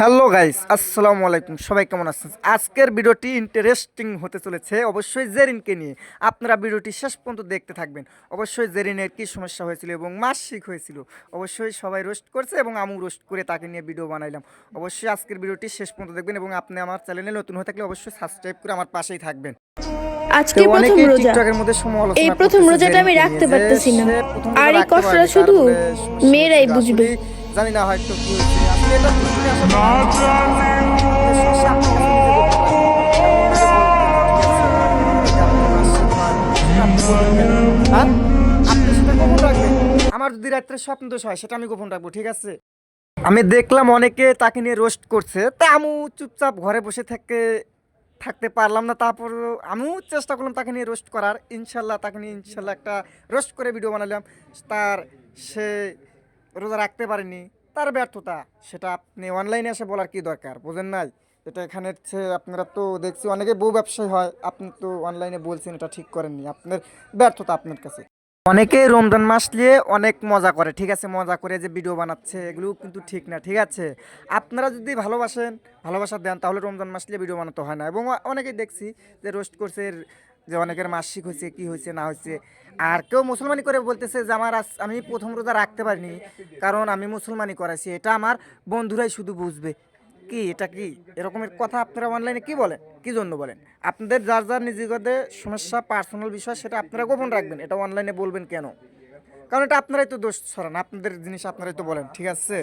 Hello guys আসসালামু আলাইকুম। সবাই কেমন আছেন? আজকের ভিডিওটি ইন্টারেস্টিং হতে চলেছে। অবশ্যই জেরিনকে নিয়ে আপনারা ভিডিওটি শেষ পর্যন্ত দেখতে থাকবেন। অবশ্যই জেরিনের কি সমস্যা হয়েছিল এবং মাসিক হয়েছিল অবশ্যই সবাই রোস্ট করছে এবং আমু রোস্ট করে তাকে নিয়ে ভিডিও বানাইলাম। অবশ্যই আজকের ভিডিওটি শেষ পর্যন্ত দেখবেন এবং আপনি আমার চ্যানেলে নতুন হয়ে থাকলে অবশ্যই সাবস্ক্রাইব করে আমার পাশেই থাকবেন। আজকে প্রথম রোজা। এই প্রথম রোজাটা আমি রাখতে পারতেছি না। আর এই কষ্টটা শুধু মেয়েরাই বুঝবে। জানি না হয়তো কি হয়েছে আসলে এটা। হ্যাঁ? গোপন রাখবেন। আমার যদি রাত্রে স্বপ্ন দোষ হয়, সেটা আমি গোপন রাখব, ঠিক আছে আমি দেখলাম অনেকে তাকে নিয়ে রোস্ট করছে তা আমু চুপচাপ ঘরে বসে থেকে থাকতে পারলাম না তারপর আমিও চেষ্টা করলাম তাকে নিয়ে রোস্ট করার ইনশাল্লাহ তাকে নিয়ে ইনশাল্লাহ একটা রোস্ট করে ভিডিও বানালাম তার সে রোজা রাখতে পারেনি, তার ব্যর্থতা, সেটা আপনি অনলাইনে এসে বলার কি দরকার? বোঝেন নাই? এটা এখানে হচ্ছে আপনারা তো দেখছি অনেকে বউ ব্যবসায়ী হয়, আপনি তো অনলাইনে বলছেন এটা ঠিক করেননি, আপনার ব্যর্থতা আপনার কাছে। অনেকে রমজান মাস নিয়ে অনেক মজা করে, ঠিক আছে, মজা করে যে ভিডিও বানাচ্ছে এগুলো কিন্তু ঠিক না, ঠিক আছে? আপনারা যদি ভালোবাসেন, ভালোবাসা দেন, তাহলে রমজান মাস নিয়ে ভিডিও বানাতে হয় না। এবং অনেকেই দেখছি যে রোস্ট করছে যে অনেকের মাসিক হয়েছে, কি হয়েছে, না হয়েছে। আর কেউ মুসলমানি করে বলতেছে যে, আমার আমি প্রথম রোজা রাখতে পারিনি, কারণ আমি মুসলমানি করাইছি। এটা আমার বন্ধুরাই শুধু বুঝবে। কি, এটা কি? এরকমের কথা আপনারা অনলাইনে কি বলেন? কি জন্য বলেন? আপনাদের যার যার নিজেদের সমস্যা পার্সোনাল বিষয়, সেটা আপনারা গোপন রাখবেন। এটা অনলাইনে বলবেন কেন? কারণ এটা আপনারাই তো দোষ ছড়ান, আপনাদের জিনিস আপনারাই তো বলেন, ঠিক আছে?